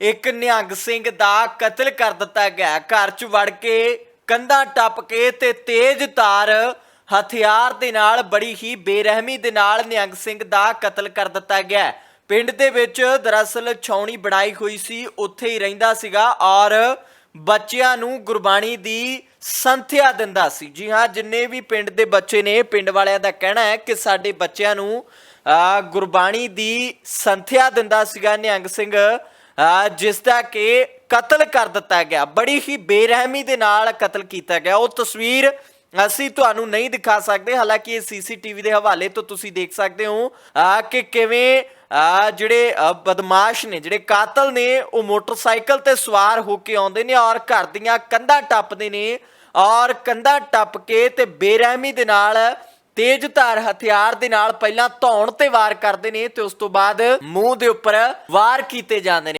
ਇੱਕ ਨਿਹੰਗ ਸਿੰਘ ਦਾ ਕਤਲ ਕਰ ਦਿੱਤਾ ਗਿਆ। ਘਰ 'ਚ ਵੜ ਕੇ ਕੰਧਾਂ ਟੱਪ ਕੇ ਤੇ ਤੇਜ਼ ਤਾਰ ਹਥਿਆਰ ਦੇ ਨਾਲ ਬੜੀ ਹੀ ਬੇਰਹਿਮੀ ਦੇ ਨਾਲ ਨਿਹੰਗ ਸਿੰਘ ਦਾ ਕਤਲ ਕਰ ਦਿੱਤਾ ਗਿਆ। ਪਿੰਡ ਦੇ ਵਿੱਚ ਦਰਅਸਲ ਛਾਉਣੀ ਬਣਾਈ ਹੋਈ ਸੀ ਉੱਥੇ ਹੀ ਰਹਿੰਦਾ ਸੀਗਾ ਔਰ ਬੱਚਿਆਂ ਨੂੰ ਗੁਰਬਾਣੀ ਦੀ ਸੰਥਿਆ ਦਿੰਦਾ ਸੀ। ਜੀ ਹਾਂ ਜਿੰਨੇ ਵੀ ਪਿੰਡ ਦੇ ਬੱਚੇ ਨੇ ਪਿੰਡ ਵਾਲਿਆਂ ਦਾ ਕਹਿਣਾ ਹੈ ਕਿ ਸਾਡੇ ਬੱਚਿਆਂ ਨੂੰ ਅਹ, ਗੁਰਬਾਣੀ ਦੀ ਸੰਥਿਆ ਦਿੰਦਾ ਸੀਗਾ ਨਿਹੰਗ ਸਿੰਘ। ਜਿਸ ਦਾ ਕਿ ਕਤਲ ਕਰ ਦਿੱਤਾ ਗਿਆ। ਬੜੀ ਹੀ ਬੇਰਹਿਮੀ ਦੇ ਨਾਲ ਕਤਲ ਕੀਤਾ ਗਿਆ। ਉਹ ਤਸਵੀਰ ਅਸੀਂ ਤੁਹਾਨੂੰ ਨਹੀਂ ਦਿਖਾ ਸਕਦੇ। ਹਾਲਾਂਕਿ ਇਹ ਸੀਸੀਟੀਵੀ ਦੇ ਹਵਾਲੇ ਤੋਂ ਤੁਸੀਂ ਦੇਖ ਸਕਦੇ ਹੋ ਕਿ ਕਿਵੇਂ ਜਿਹੜੇ ਬਦਮਾਸ਼ ਨੇ, ਜਿਹੜੇ ਕਾਤਲ ਨੇ, ਉਹ ਮੋਟਰਸਾਈਕਲ ਤੇ ਸਵਾਰ ਹੋ ਕੇ ਆਉਂਦੇ ਨੇ ਔਰ ਘਰ ਦੀਆਂ ਕੰਧਾਂ ਟੱਪਦੇ ਨੇ ਔਰ ਕੰਧਾਂ ਟੱਪ ਕੇ ਤੇ ਬੇਰਹਿਮੀ ਦੇ ਨਾਲ ਤੇਜ਼ ਧਾਰ ਹਥਿਆਰ ਦੇ ਨਾਲ ਪਹਿਲਾਂ ਧੌਣ ਤੇ ਵਾਰ ਕਰਦੇ ਨੇ ਤੇ ਉਸ ਤੋਂ ਬਾਅਦ ਮੂੰਹ ਦੇ ਉੱਪਰ ਵਾਰ ਕੀਤੇ ਜਾਂਦੇ ਨੇ।